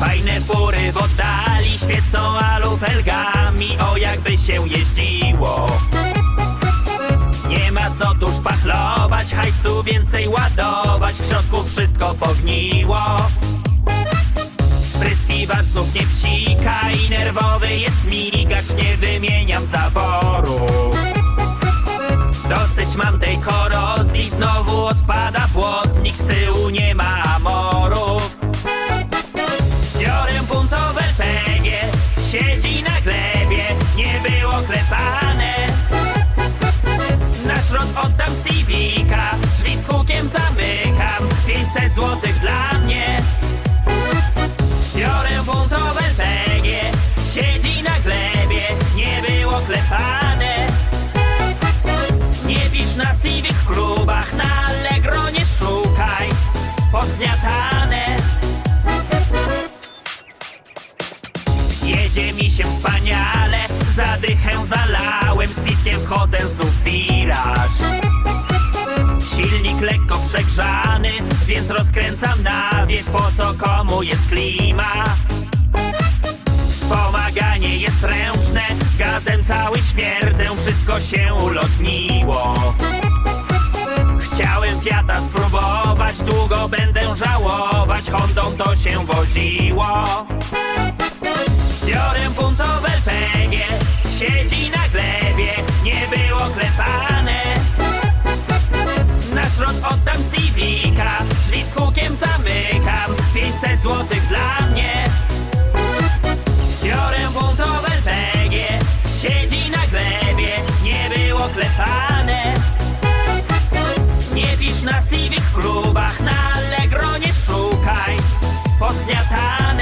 Fajne fury w oddali świecą alufelgami O jakby się jeździło więcej ładować. W środku wszystko pogniło. Spryskiwacz znów nie psika i nerwowy jest migacz Nie wymieniam zaworu. Dosyć mam tej korozji, znowu odpada błotnik. Z tyłu nie ma amorów Biorę buntowe LPG, siedzi na glebie, nie było klepane. Na szrot oddam złotych dla mnie. Biorę buntowe LPG, siedzi na glebie, nie było klepane. Nie pisz na Civic klubach, na Allegro nie szukaj, pozgniatane. Jedzie mi się wspaniale, zadychę zalałem, z piskiem wchodzę znów wiraż. Silnik lekko przegrzany, więc rozkręcam nawiew, po co komu jest klima. Wspomaganie jest ręczne, gazem cały śmierdzę, wszystko się ulotniło. Chciałem Fiata spróbować, długo będę żałować, Hondą to się woziło. 50 oddam Civica Drzwi z hukiem zamykam. 500 złotych dla mnie. Biorę buntowe PG. Siedzi na glebie. Nie było klepane. Nie pisz na Civic klubach. Na Allegro nie szukaj. Pozgniatane